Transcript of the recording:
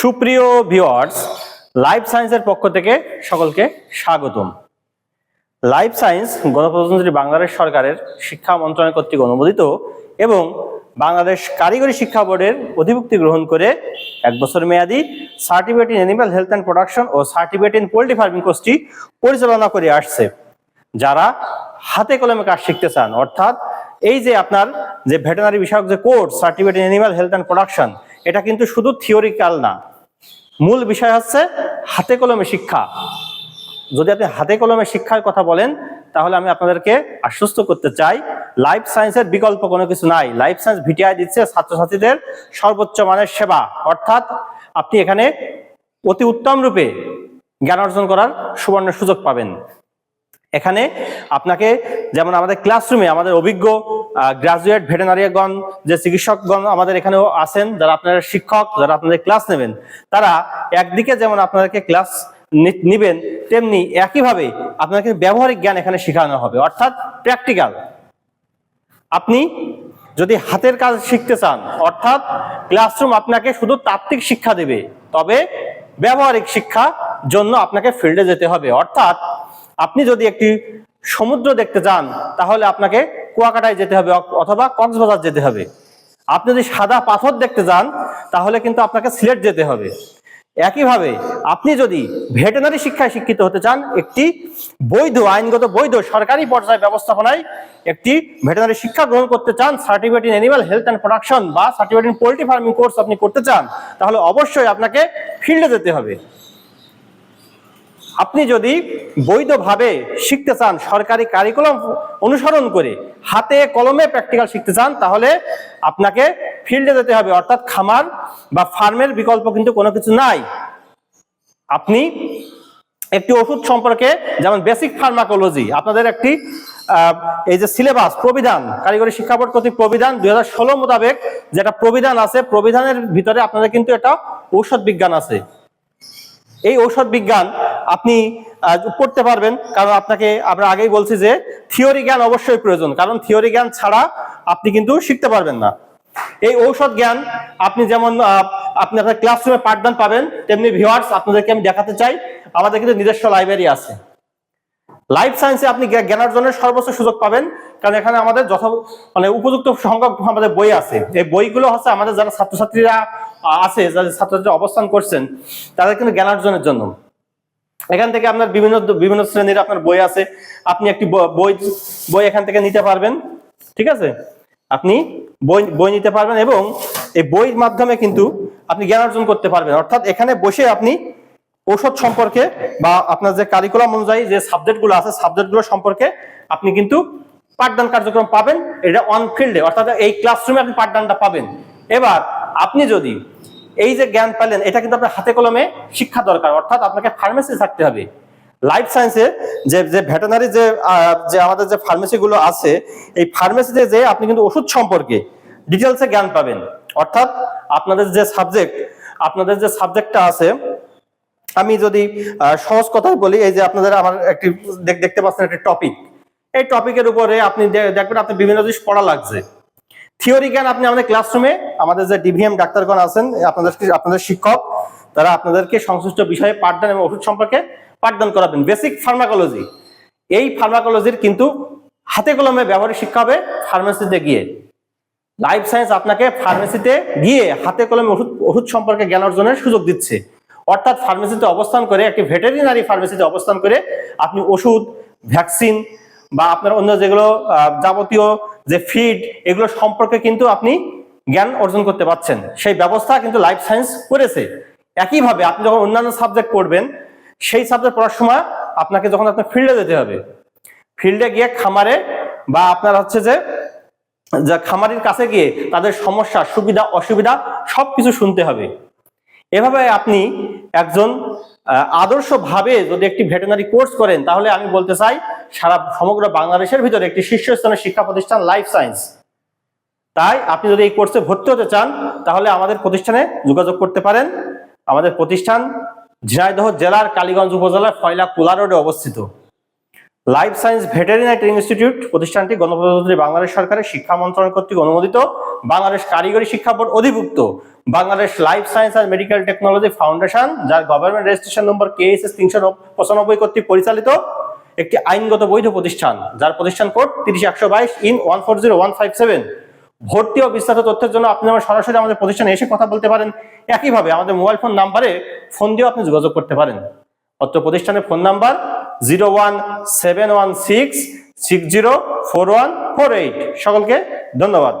সুপ্রিয় viewers, life সায়েন্সের পক্ষ থেকে সকলকে স্বাগতম। লাইফ সায়েন্স গণপ্রজাতন্ত্রী বাংলাদেশ সরকারের শিক্ষা মন্ত্রণালয় কর্তৃক অনুমোদিত এবং বাংলাদেশ কারিগরি শিক্ষা বোর্ডের অধিভুক্তি গ্রহণ করে এক বছর মেয়াদী certificate in animal health and production O certificate in poultry farming কোর্সটি পরিচালনা করে আসছে। যারা হাতে কলমে কাজ শিখতে চান, অর্থাৎ এই যে আপনার যে ভেটেনারি বিষয়ক যে course, certificate in animal health and production এটা কিন্তু শুধু থিওরিক্যাল না। মূল বিষয় হচ্ছে হাতে কলমে শিক্ষা। যদি আপনি হাতে কলমে শিক্ষার কথা বলেন, তাহলে আমি আপনাদেরকে আশ্বস্ত করতে চাই, লাইফ সায়েন্সের বিকল্প কোনো কিছু নাই। লাইফ সায়েন্স ভিটিআই দিচ্ছে ছাত্রছাত্রীদের সর্বোচ্চ মানের সেবা। অর্থাৎ আপনি এখানে অতি উত্তম রূপে জ্ঞান অর্জন করার সুবর্ণ সুযোগ পাবেন। এখানে আপনাকে যেমন আমাদের ক্লাসরুমে আমাদের অভিজ্ঞ গ্রাজুয়েট ভেটেনারিয়াগণ যে চিকিৎসকগণ আমাদের এখানেও আছেন, যারা আপনারা শিক্ষক, যারা আপনাদের ক্লাস নেবেন, তারা একদিকে যেমন আপনাদেরকে ক্লাস নিবেন, তেমনি একইভাবে আপনাকে ব্যবহারিক জ্ঞান এখানে শেখানো হবে, অর্থাৎ প্র্যাকটিক্যাল আপনি যদি হাতের কাজ শিখতে চান, অর্থাৎ ক্লাসরুম আপনাকে শুধু তাত্ত্বিক শিক্ষা দেবে, তবে ব্যবহারিক শিক্ষা জন্য আপনাকে ফিল্ডে যেতে হবে, অর্থাৎ আপনি যদি একটি সমুদ্র দেখতে চান, তাহলে আপনাকে কুয়াকাটায় যেতে হবে অথবা কক্সবাজার যেতে হবে। আপনি যদি সাদা পাথর দেখতে যান, তাহলে কিন্তু আপনাকে সিলেট যেতে হবে। একইভাবে, আপনি যদি ভেটেনারি শিক্ষায় শিক্ষিত হতে চান, একটি বৈধ, আইনগত বৈধ সরকারি পর্যায়ে ব্যবস্থাপনায় একটি ভেটেনারি শিক্ষা গ্রহণ করতে চান certificate in animal health and production বা certificate in poultry farming course আপনি করতে চান, তাহলে অবশ্যই আপনাকে ফিল্ডে যেতে হবে। আপনি যদি বৈধভাবে শিখতে চান সরকারি কারিকুলাম অনুসরণ করে হাতে কলমে প্র্যাকটিক্যাল শিখতে চান, তাহলে আপনাকে ফিল্ডে যেতে হবে। অর্থাৎ খামার বা ফার্মের বিকল্প কিন্তু কোনো কিছু নাই। আপনি একটি ওষুধ সম্পর্কে যেমন বেসিক ফার্মাকোলজি আপনাদের একটি এই যে সিলেবাস প্রবিধান, কারিগরি শিক্ষা বোর্ড কর্তৃক প্রবিধান দুই হাজার ষোলো মোতাবেক যেটা প্রবিধান আছে, প্রবিধানের ভিতরে আপনাদের কিন্তু এটা ঔষধ বিজ্ঞান আছে। এই ঔষধ বিজ্ঞান আপনি পড়তে পারবেন। কারণ আপনাকে, আমরা আগেই বলছি যে থিওরি জ্ঞান অবশ্যই প্রয়োজন। কারণ থিওরি জ্ঞান ছাড়া আপনি কিন্তু শিখতে পারবেন না। এই ঔষধ জ্ঞান আপনি যেমন আপনি আপনার ক্লাসরুমে পাঠদান পাবেন, তেমনি ভিউয়ার্স আপনাদেরকে আমি দেখাতে চাই। আমাদের কিন্তু নিজস্ব লাইব্রেরি আছে। লাইফ সায়েন্সে আপনি জ্ঞা- জ্ঞান অর্জনের সর্বোচ্চ সুযোগ পাবেন। কারণ এখানে আমাদের যথ মানে উপযুক্ত সংখ্যক আমাদের বই আছে। এই বইগুলো হচ্ছে আমাদের যারা ছাত্রছাত্রীরা আছে যারা ছাত্রছাত্রী অবস্থান করছেন, তাদের কিন্তু জ্ঞান অর্জনের জন্য। এখান থেকে আপনার বিভিন্ন বিভিন্ন শ্রেণির আপনার বই আছে। আপনি একটি বই বই এখান থেকে নিতে পারবেন। ঠিক আছে? আপনি বই বই নিতে পারবেন এবং এই বইয়ের মাধ্যমে কিন্তু আপনি জ্ঞান অর্জন করতে পারবেন। অর্থাৎ এখানে বসে আপনি ঔষধ সম্পর্কে বা আপনার যে কারিকুলাম অনুযায়ী যে সাবজেক্টগুলো আছে সাবজেক্টগুলো সম্পর্কে আপনি কিন্তু পাঠদান কার্যক্রম পাবেন। এটা অন ফিল্ডে অর্থাৎ এই ক্লাসরুমে আপনি পাঠদানটা পাবেন। এবার আপনি যদি এই যে জ্ঞান পেলেন এটা কিন্তু আপনার হাতে কলমে শিক্ষা দরকার, অর্থাৎ আপনাকে ফার্মেসি থাকতে হবে। লাইফ সায়েন্সে যে যে ভেটেনারি যে যে আমাদের যে ফার্মেসি গুলো আছে, এই ফার্মেসিতে যে আপনি কিন্তু ওষুধ সম্পর্কে ডিটেলসে জ্ঞান পাবেন। অর্থাৎ আপনাদের যে সাবজেক্ট আপনাদের যে সাবজেক্টটা আছে আমি যদি সহজ কথায় বলি, এই যে আপনাদের আমার একটি দেখতে পাচ্ছেন একটি টপিক এই টপিকের উপরে আপনি দেখবেন আপনি বিভিন্ন জিনিস পড়া লাগছে। থিওরি জ্ঞান আপনি আমাদের ক্লাসরুমে আমাদের যে ডিভিএম ডাক্তারগণ আছেন আপনাদের আপনাদের শিক্ষক, তারা আপনাদেরকে সংশ্লিষ্ট বিষয়ে পাঠদান এবং ওষুধ সম্পর্কে পাঠদান করাবেন। বেসিক ফার্মাকোলজি এই ফার্মাকোলজির কিন্তু হাতে কলমে ব্যবহারিক শিক্ষা হবে ফার্মেসিতে গিয়ে। লাইফ সায়েন্স আপনাকে ফার্মেসিতে গিয়ে হাতে কলমে ওষুধ ওষুধ সম্পর্কে জ্ঞান অর্জনের সুযোগ দিচ্ছে। অর্থাৎ ফার্মেসিতে অবস্থান করে, একটি ভেটেরিনারি ফার্মেসিতে অবস্থান করে আপনি ওষুধ ভ্যাকসিন বা আপনার অন্য যেগুলো যাবতীয় যে ফিড এগুলো সম্পর্কে কিন্তু আপনি জ্ঞান অর্জন করতে পারছেন। সেই ব্যবস্থা কিন্তু লাইফ সায়েন্স করেছে। একইভাবে আপনি যখন অন্যান্য সাবজেক্ট পড়বেন, সেই সাবজেক্ট পড়ার সময় আপনাকে যখন আপনার ফিল্ডে যেতে হবে ফিল্ডে গিয়ে খামারে বা আপনার হচ্ছে যে, যা খামারির কাছে গিয়ে তাদের সমস্যা, সুবিধা, অসুবিধা সবকিছু শুনতে হবে। এভাবে আপনি একজন আদর্শভাবে যদি একটি ভেটেনারি কোর্স করেন, তাহলে আমি বলতে চাই সারা সমগ্র বাংলাদেশের ভিতরে একটি শীর্ষস্থানীয় শিক্ষা প্রতিষ্ঠান লাইফ সায়েন্স। তাই আপনি যদি এই কোর্সে ভর্তি হতে চান, তাহলে আমাদের প্রতিষ্ঠানে যোগাযোগ করতে পারেন। আমাদের প্রতিষ্ঠান ঝিনাইদহ জেলার কালীগঞ্জ উপজেলার ফয়লা কুলা রোডে অবস্থিত। Life science veterinary training institute প্রতিষ্ঠানটি গণপ্রজাতন্ত্রী বাংলাদেশ সরকারের শিক্ষা মন্ত্রণালয় কর্তৃক অনুমোদিত। বাংলাদেশ কারিগরি শিক্ষা বোর্ড অধিভুক্ত। Bangladesh life science and medical technology foundation যার গভর্নমেন্ট রেজিস্ট্রেশন নম্বর কেএসএস তিনশো পঁচানব্বই কর্তৃক পরিচালিত একটি আইনগত বৈধ প্রতিষ্ঠান, যার প্রতিষ্ঠান কোড তিরিশ একশো বাইশ in one four zero one five seven ভর্তি ও বিস্তারিত তথ্যের জন্য আপনি আমার সরাসরি আমাদের প্রতিষ্ঠানে এসে কথা বলতে পারেন। একইভাবে আমাদের মোবাইল ফোন নাম্বারে ফোন দিয়েও আপনি যোগাযোগ করতে পারেন। অত্র প্রতিষ্ঠানের phone number zero one seven one six six zero four one four eight সকলকে ধন্যবাদ।